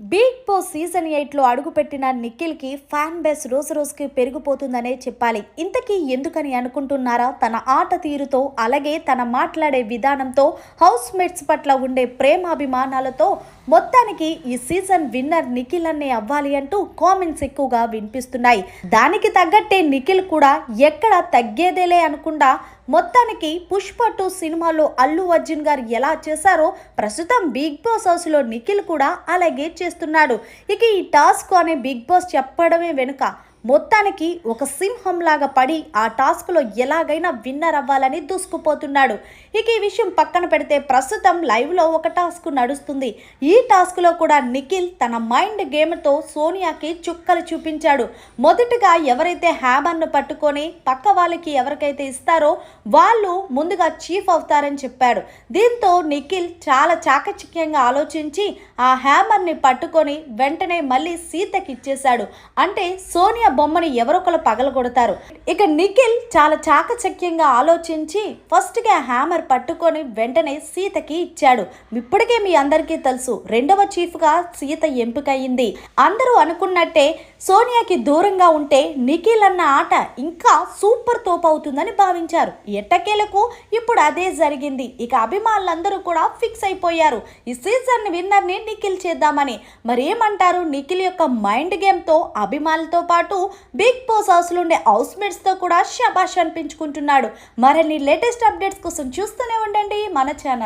Bigg Boss season ఎయిట్లో అడుగుపెట్టిన నిఖిల్కి fan base రోజు రోజుకి పెరిగిపోతుందనే చెప్పాలి. ఇంతకీ ఎందుకని అనుకుంటున్నారా? తన ఆట తీరుతో అలాగే తన మాట్లాడే విధానంతో హౌస్ మేట్స్ పట్ల ఉండే ప్రేమాభిమానాలతో మొత్తానికి ఈ సీజన్ విన్నర్ నిఖిల్ అనే అవ్వాలి అంటూ కామెంట్స్ ఎక్కువగా వినిపిస్తున్నాయి. దానికి తగ్గట్టే నిఖిల్ కూడా ఎక్కడ తగ్గేదేలే అనుకుండా మొత్తానికి పుష్ప టూ సినిమాలో అల్లు అర్జున్ గారు ఎలా చేశారో ప్రస్తుతం బిగ్ బాస్ హౌస్లో నిఖిల్ కూడా అలాగే చేస్తున్నాడు. ఇక ఈ టాస్క్ అనే బిగ్ బాస్ చెప్పడమే వెనుక మొత్తానికి ఒక సింహంలాగా పడి ఆ టాస్క్లో ఎలాగైనా విన్నర్ అవ్వాలని దూసుకుపోతున్నాడు. ఇక ఈ విషయం పక్కన పెడితే ప్రస్తుతం లైవ్లో ఒక టాస్క్ నడుస్తుంది. ఈ టాస్క్లో కూడా నిఖిల్ తన మైండ్ గేమ్తో సోనియాకి చుక్కలు చూపించాడు. మొదటగా ఎవరైతే హ్యామర్ను పట్టుకొని పక్క వాళ్ళకి ఎవరికైతే ఇస్తారో వాళ్ళు ముందుగా చీఫ్ అవుతారని చెప్పాడు. దీంతో నిఖిల్ చాలా చాకచక్యంగా ఆలోచించి ఆ హ్యామర్ని పట్టుకొని వెంటనే మళ్ళీ సీతకి ఇచ్చేశాడు అంటే సోనియా బొమ్మని ఎవరొకరు పగలగొడతారు. ఇక నిఖిల్ చాలా చాకచక్యంగా ఆలోచించి ఫస్ట్గా హ్యామర్ పట్టుకొని వెంటనే సీతకి ఇచ్చాడు. ఇప్పటికే మీ అందరికీ తెలుసు రెండవ చీఫ్గా సీత ఎంపికయింది. అందరూ అనుకున్నట్టే సోనియాకి దూరంగా ఉంటే నిఖిల్ అన్న ఆట ఇంకా సూపర్ తోపు అవుతుందని భావించారు. ఎట్టకేలకు ఇప్పుడు అదే జరిగింది. ఇక అభిమానులందరూ కూడా ఫిక్స్ అయిపోయారు. ఈ సీజన్ విన్నర్ని నిఖిల్ చేద్దామని. మరేమంటారు నిఖిల్ యొక్క మైండ్ గేమ్తో అభిమానులతో పాటు బిగ్ బాస్ హౌస్లో ఉండే హౌస్ మేట్స్తో కూడా షబాష్ అనిపించుకుంటున్నాడు. మరిన్ని లేటెస్ట్ అప్డేట్స్ కోసం చూస్తూనే ఉండండి మన ఛానల్.